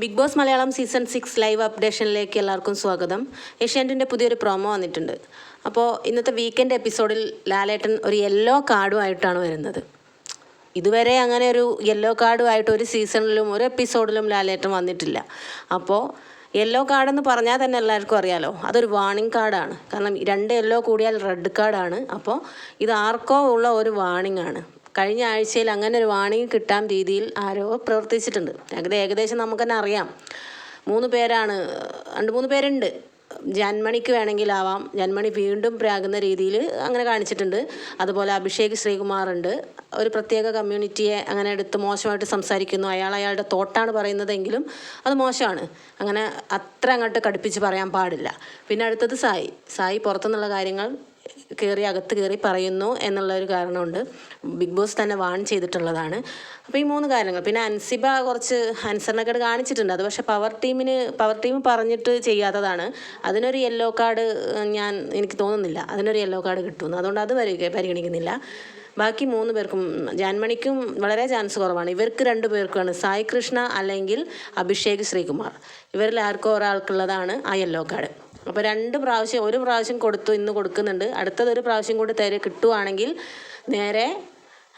Bigg Boss Malayalam season six live അപ്ഡേഷനിലേക്ക് എല്ലാവർക്കും സ്വാഗതം. ഏഷ്യാനെറ്റിന്റെ പുതിയൊരു പ്രോമോ വന്നിട്ടുണ്ട്. അപ്പോൾ ഇന്നത്തെ വീക്കെൻഡ് എപ്പിസോഡിൽ ലാലേട്ടൻ ഒരു യെല്ലോ കാർഡുമായിട്ടാണ് വരുന്നത്. ഇതുവരെ അങ്ങനെ ഒരു യെല്ലോ കാർഡുമായിട്ട് ഒരു സീസണിലും ഒരു എപ്പിസോഡിലും ലാലേട്ടൻ വന്നിട്ടില്ല. അപ്പോൾ യെല്ലോ കാർഡെന്ന് പറഞ്ഞാൽ തന്നെ എല്ലാവർക്കും അറിയാലോ അതൊരു വാണിംഗ് കാർഡാണ് കാരണം രണ്ട് യെല്ലോ കൂടിയാൽ റെഡ് കാർഡാണ് അപ്പോൾ ഇത് ആർക്കോ ഉള്ള ഒരു വാണിംഗ് ആണ്. കഴിഞ്ഞ ആഴ്ചയിൽ അങ്ങനെ ഒരു വാണിംഗ് കിട്ടാൻ രീതിയിൽ ആരോ പ്രവർത്തിച്ചിട്ടുണ്ട്. അങ്ങനെ ഏകദേശം നമുക്ക് തന്നെ അറിയാം. മൂന്ന് പേരാണ് രണ്ട് മൂന്ന് പേരുണ്ട്. ജന്മണിക്ക് വേണമെങ്കിലാവാം. ജന്മണി വീണ്ടും പ്രാകുന്ന രീതിയിൽ അങ്ങനെ കാണിച്ചിട്ടുണ്ട്. അതുപോലെ അഭിഷേക് ശ്രീകുമാർ ഉണ്ട് ഒരു പ്രത്യേക കമ്മ്യൂണിറ്റിയെ അങ്ങനെ എടുത്ത് മോശമായിട്ട് സംസാരിക്കുന്നു. അയാൾ അയാളുടെ തോട്ടാണ് പറയുന്നതെങ്കിലും അത് മോശമാണ്. അങ്ങനെ അത്ര അങ്ങോട്ട് കടുപ്പിച്ച് പറയാൻ പാടില്ല. പിന്നെ അടുത്തത് സായി. സായി പുറത്തുനിന്നുള്ള കാര്യങ്ങൾ കയറി അകത്ത് കയറി പറയുന്നു എന്നുള്ള ഒരു കാരണമുണ്ട്. ബിഗ് ബോസ് തന്നെ വാൺ ചെയ്തിട്ടുള്ളതാണ്. അപ്പോൾ ഈ മൂന്ന് കാര്യങ്ങൾ. പിന്നെ അൻസിബ കുറച്ച് അനുസരണക്കേട് കാണിച്ചിട്ടുണ്ട്. അത് പക്ഷേ പവർ ടീമിന് പവർ ടീം പറഞ്ഞിട്ട് ചെയ്യാത്തതാണ്. അതിനൊരു യെല്ലോ കാർഡ് ഞാൻ എനിക്ക് തോന്നുന്നില്ല. അതിനൊരു യെല്ലോ കാർഡ് കിട്ടുന്നു അതുകൊണ്ട് അത് വരിക പരിഗണിക്കുന്നില്ല. ബാക്കി മൂന്ന് പേർക്കും ജാൻമണിക്കും വളരെ ചാൻസ് കുറവാണ്. ഇവർക്ക് രണ്ട് പേർക്കുമാണ് സായി കൃഷ്ണ അല്ലെങ്കിൽ അഭിഷേക് ശ്രീകുമാർ. ഇവരിൽ ആർക്കോ ഒരാൾക്കുള്ളതാണ് ആ യെല്ലോ കാർഡ് അപ്പോൾ രണ്ട് പ്രാവശ്യം ഒരു പ്രാവശ്യം കൊടുത്തു ഇന്ന് കൊടുക്കുന്നുണ്ട്. അടുത്തതൊരു പ്രാവശ്യം കൂടി തര കിട്ടുവാണെങ്കിൽ നേരെ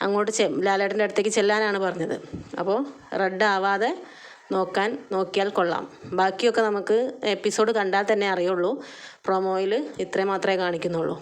അങ്ങോട്ട് ചെ ലാലേട്ടന്റെ അടുത്തേക്ക് ചെല്ലാനാണ് പറഞ്ഞത്. അപ്പോൾ റെഡ് ആവാതെ നോക്കാൻ നോക്കിയാൽ കൊള്ളാം. ബാക്കിയൊക്കെ നമുക്ക് എപ്പിസോഡ് കണ്ടാൽ തന്നെ അറിയുള്ളൂ. പ്രൊമോയിൽ ഇത്രയും മാത്രമേ കാണിക്കുന്നുള്ളൂ.